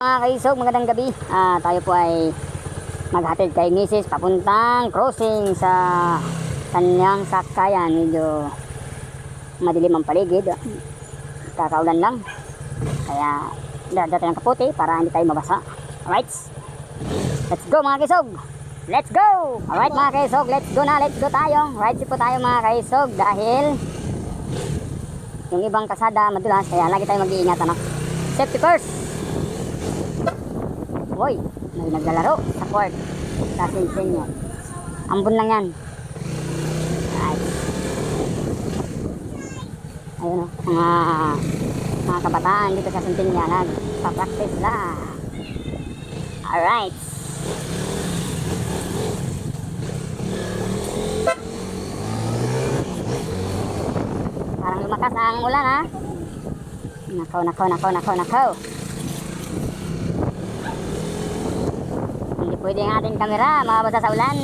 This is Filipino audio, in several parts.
Mga kaisog, magandang gabi. Ah, tayo po ay maghatid kay Mrs. papuntang crossing sa kanyang sakayan. Medyo madilim ang paligid. Kakaulan lang. Kaya dadating ng kaputi para hindi tayo mabasa. Alright? Let's go mga kaisog! Let's go! Alright mga kaisog, let's go na, let's go tayo. Right po tayo mga kaisog dahil yung ibang kasada madulas kaya lagi tayo mag-iingat ano. Safety first! Hoy, may naglalaro sa court. Sa Sinsenyo. Ambon lang yan. Right. Ayun mga, mga kabataan dito sa Sinsenyo nagpa-practice la. Alright. Parang lumakas ang ulan ha. Nakaw, nakaw, nakaw, nakaw, nakaw. Pwede ang ating kamera, mababasa sa ulan.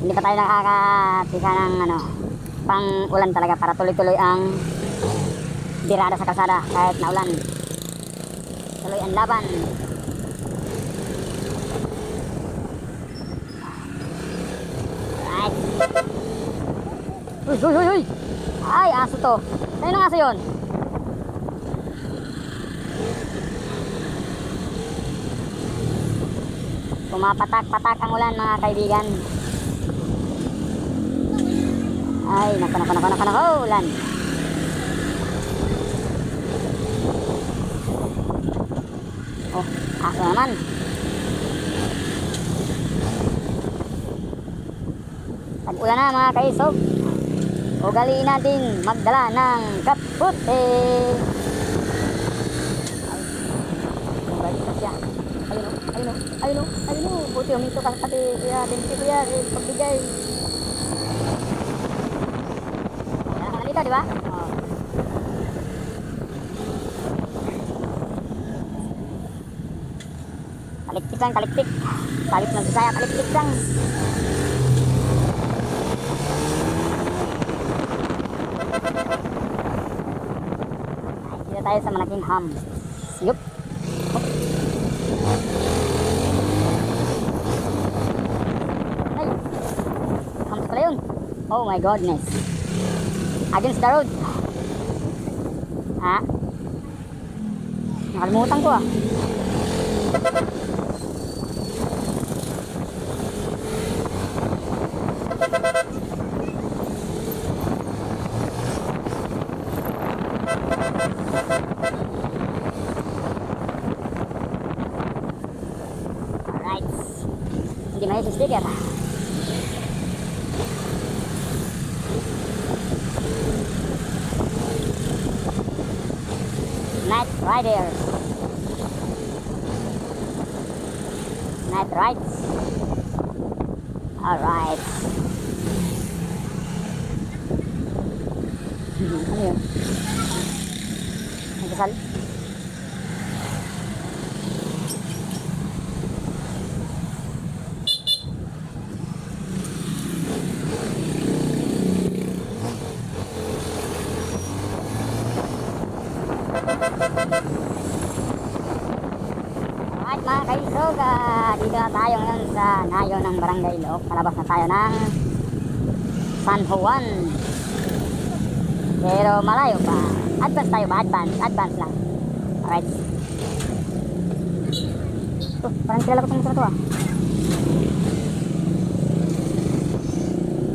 Hindi pa tayo nakakatika ng ano, pang ulan talaga para tuloy-tuloy ang dirada sa kalsada kahit na ulan. Tuloy ang laban. Right. Uy, uy, uy, uy! Ay, aso to. Sa'yo ng aso yun? Pumapatak-patak ang ulan mga kaibigan. Ay, nako, nako, nako, nako, nako, ulan. Oh, aso naman. Tag-ulan na mga kaisog. Ugaliin natin magdala ng kaputi. Ayun o, ayun o, ayun o. Buti huminto ka kati, kuya, kuya, eh, pagbigay. Di ba? Kaliktik lang, kaliktik. Kalit ng Bisaya, kaliktik lang. Dito tayo sa malaking ham. Oh my goodness. Against the road. Ha? Nakalimutan ko ah. Alright. Hindi may sticker. Night Riders. Night Rides. Alright. ano yun? Nagkasal? Alright mga kaisog, ah, dito na tayo ngayon sa nayo ng Barangay Look. Palabas na tayo ng San Juan. Pero malayo pa. Advance tayo ba? Advance. Advance lang. Alright. Oh, parang kilala ko itong motor to ah.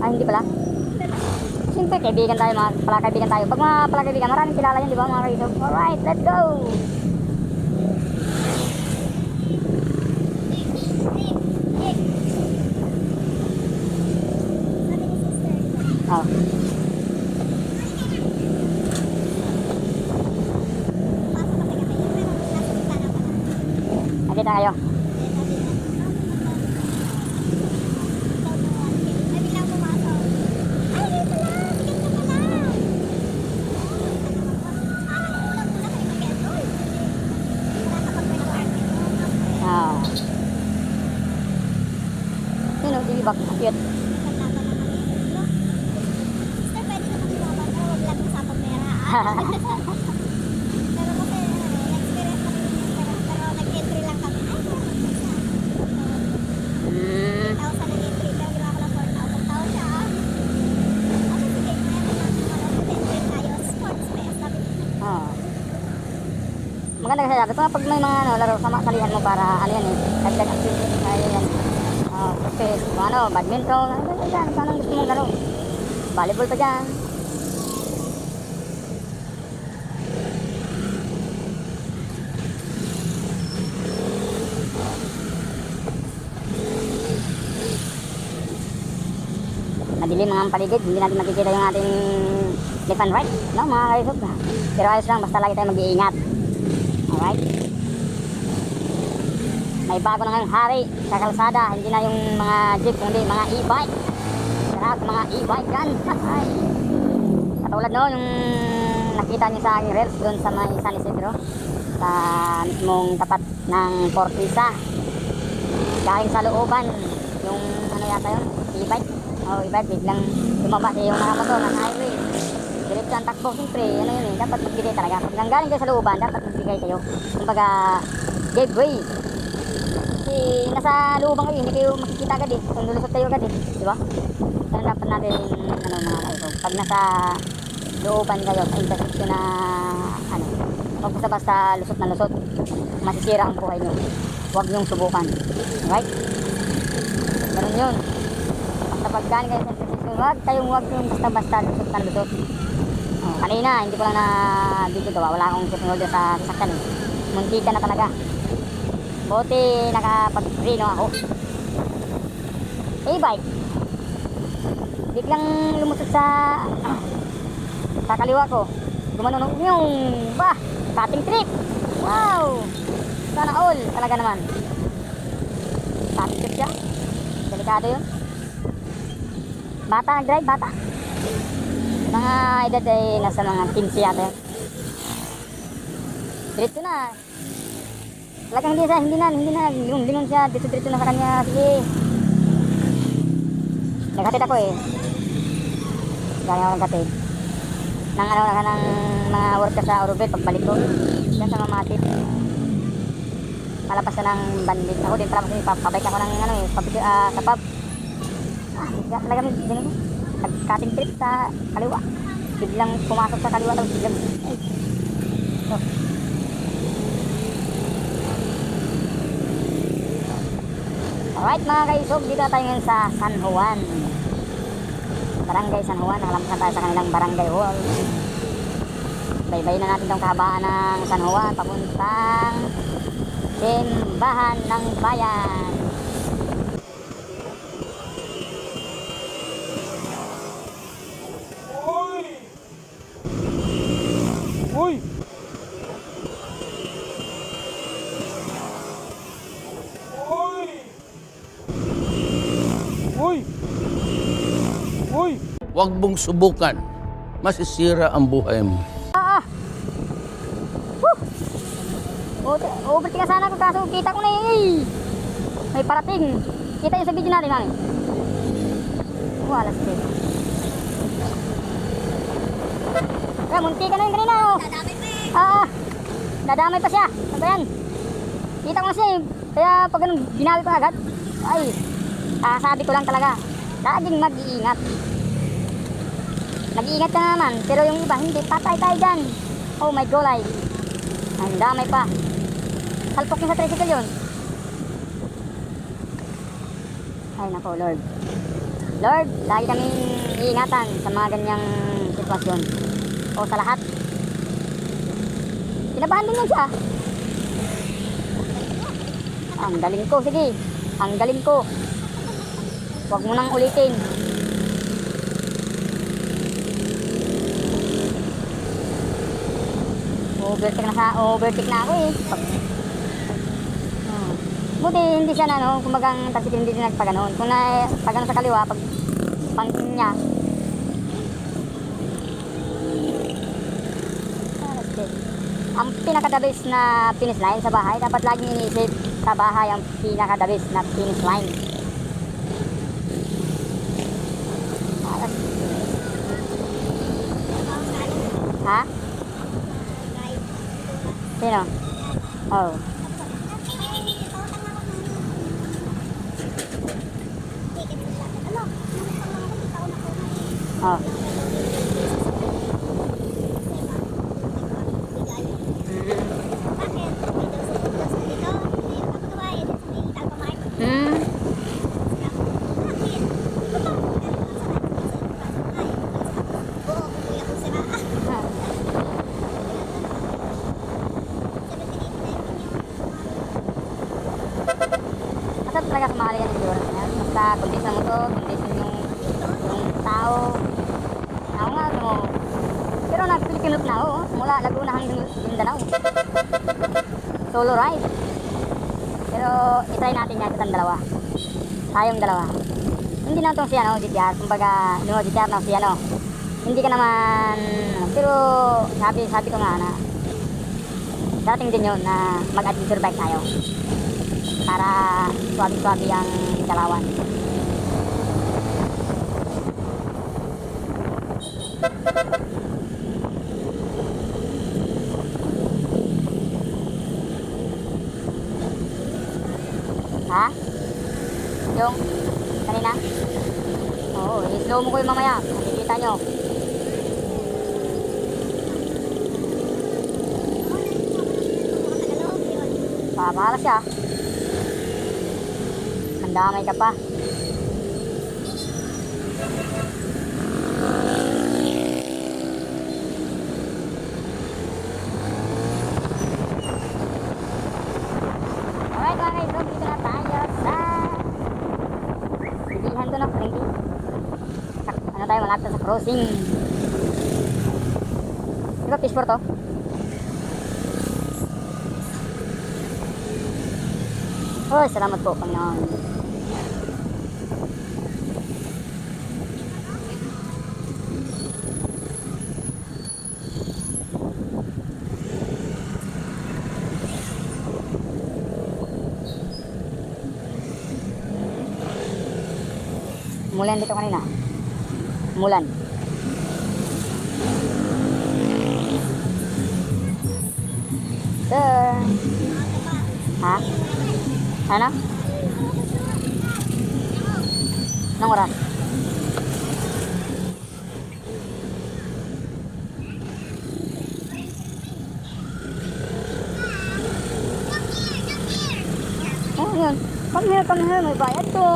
Ah, hindi pala. Siyempre, kaibigan tayo mga pala kaibigan tayo. Pag mga pala kaibigan, maraming kilala yan, di ba mga kaisog? Alright, let's go! Maganda kasi sabi pag may mga ano, laro, sama salihan mo para ano yan eh. Dagdag activity. Ayun yan. Oh, cricket, kung ano, badminton, ano ba yan? Anong gusto mong laro. Volleyball pa dyan. madilim mga paligid, hindi natin makikita yung ating left and right, no mga kaisog. Pero ayos lang, basta lagi tayo mag-iingat. Alright? May bago na ngayong hari sa kalsada, hindi na yung mga jeep, kundi mga e-bike. Sarap mga e-bike yan. Katulad no, yung nakita niyo sa aking reels doon sa may San Isidro, sa mismong tapat ng Fortisa. Galing sa looban, yung ano yata yun, e-bike. Oh, e-bike, biglang lumabas eh, yung mga motor ng highway. Diretso ang takbo, siyempre, ano yun eh, dapat magbigay talaga. Pag nanggaling kayo sa looban, dapat magbigay kayo. Kumbaga, gave way. Kasi nasa looban kayo, hindi kayo makikita agad eh. Kung lulusot kayo agad eh, di ba? Kaya dapat natin, ano mga kayo, pag nasa looban kayo, sa intersection na, ano, huwag basta-basta lusot na lusot. Masisira ang buhay nyo. Huwag niyong subukan. Right? Ganun yun. Basta pag galing kayo sa intersection, huwag kayong huwag yung basta-basta lusot na lusot. Oh, kanina, hindi ko lang na video gawa. Wala akong shipping order sa sasakyan eh. Na talaga. Buti nakapag-reno ako. E-bike. Biglang lumusot sa sa kaliwa ko. Gumanon yung bah, cutting trip. Wow! Sana all talaga naman. Cutting trip siya. Delikado yun. Bata nag-drive, bata. Mga edad ay nasa mga 15 yata. Diretso na. Talagang hindi hindi na, hindi na, lingon-lingon siya, dito-dito na sa kanya, sige. Naghatid ako eh. Gaya ako naghatid. Nang ano, nang, nang mga worker sa Orobet, pagbalik ko. Diyan sa mamatid. Malapas na ng bandit. Ako din pala kasi papabike ako ng ano eh, pab, ah, sa pub. Ah, talaga may ganun. Nag-cutting trip sa kaliwa. Biglang pumasok sa kaliwa tapos biglang, ay. So, Alright mga kaisog, dito tayo ngayon sa San Juan. Barangay San Juan, nakalampasan tayo sa kanilang barangay hall. Baybay na natin itong kahabaan ng San Juan, papuntang simbahan ng bayan. Huwag mong subukan. Masisira ang buhay mo. Ah! ah. Woo! Over- Overtake ka sana ko kaso kita ko na eh. May parating. Kita yung sa video natin, mami. Wala sa video. Eh, munti ka na yun kanina, oh. Dadamay pa eh. Ah, ah. Dadamay pa siya. Ano ba yan? Kita ko na siya eh. Kaya pag ganun, ginawi ko agad. Ay, ah, sabi ko lang talaga. Laging mag-iingat. Nag-iingat ka na naman, pero yung iba hindi, patay tayo dyan. Oh my golay. Ang damay pa. Salpok yung sa tricycle yun. Ay nako, Lord. Lord, lagi kaming iingatan sa mga ganyang sitwasyon. O sa lahat. Kinabahan din yan siya. Ang galing ko, sige. Ang galing ko. Huwag mo nang ulitin. Overtake na sa overtake na ako eh. Pag, hmm. Buti hindi siya na no, kumagang tricycle hindi din nagpaganon. Kung na pagano sa kaliwa, pag pangkin niya. Ang pinaka-the-best na finish line sa bahay, dapat laging iniisip sa bahay ang pinaka-the-best na finish line. Ah, that's it. Ha? Sino? Oh. Oh. Mhm. talaga sa mahal yan endurance na yan. Basta condition ng motor, condition yung, yung tao. Ako nga, ano, pero nag-Philippine loop na mula Laguna hanggang Mindanao. Solo ride. Pero itry natin yan itong dalawa. Tayong dalawa. Hindi na itong si ano, GTR. Kumbaga, no, GTR na si ano. Hindi ka naman, pero sabi, sabi ko nga na, darating din yun na mag-adventure bike tayo. Para swabi-swabi ang galawan. Ha? Yung kanina? Oo, i-slow mo ko yung mamaya. Makikita nyo. Papahala siya. Handamay ka pa. Alright mga so dito na tayo sa Bilihan to Frankie. Sa, ano tayo, malapit sa crossing. Di ba fish to? Oh, salamat po, Panginoon. Mulan dito kanina. Mulan. Sir. Ha? Ano? Anong oras? Oh, yun. Come here, come here. May bayad to.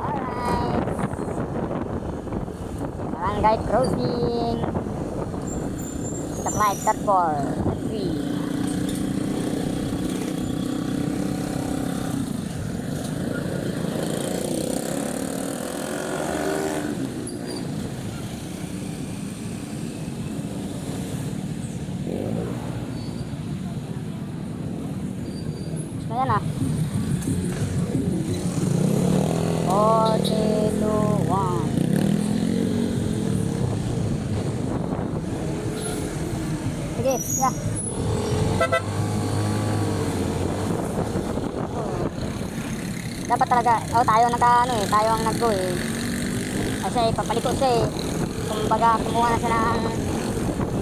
Alright. Barangay crossing. Supply third Sige, ya. Dapat talaga, oh tayo naka ano eh, tayo ang nag-go eh. Kasi papaliko siya eh. Kumbaga, kumuha na siya ng,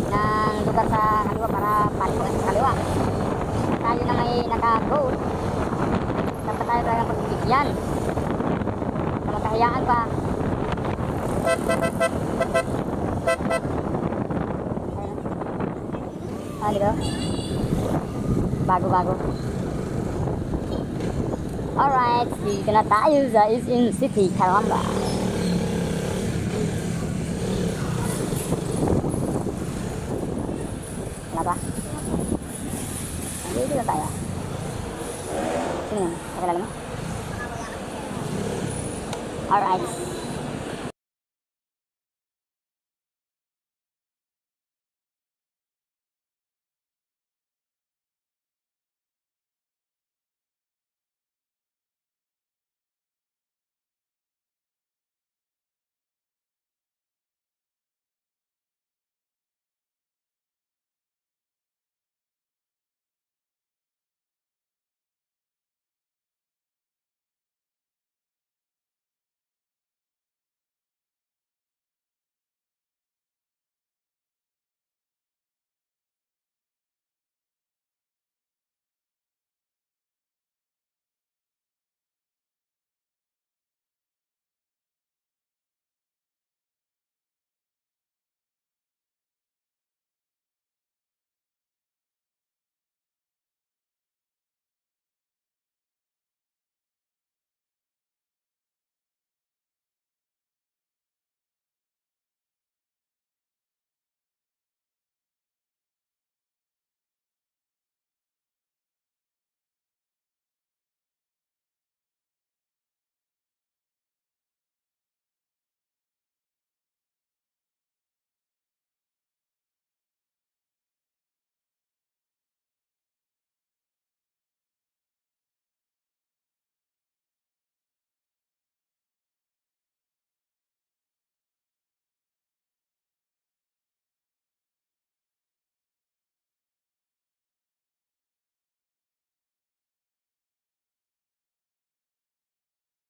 ng lugar sa kaliwa para paliko sa kaliwa. Tayo na may naka-go. Dapat tayo talaga pagbibigyan. Sa magkahiyaan pa. Ano Bago, bago. Alright, thì cái là tá user is in city Kalamba. Là ba. Ini kita tanya. Ini, apa lagi? Alright.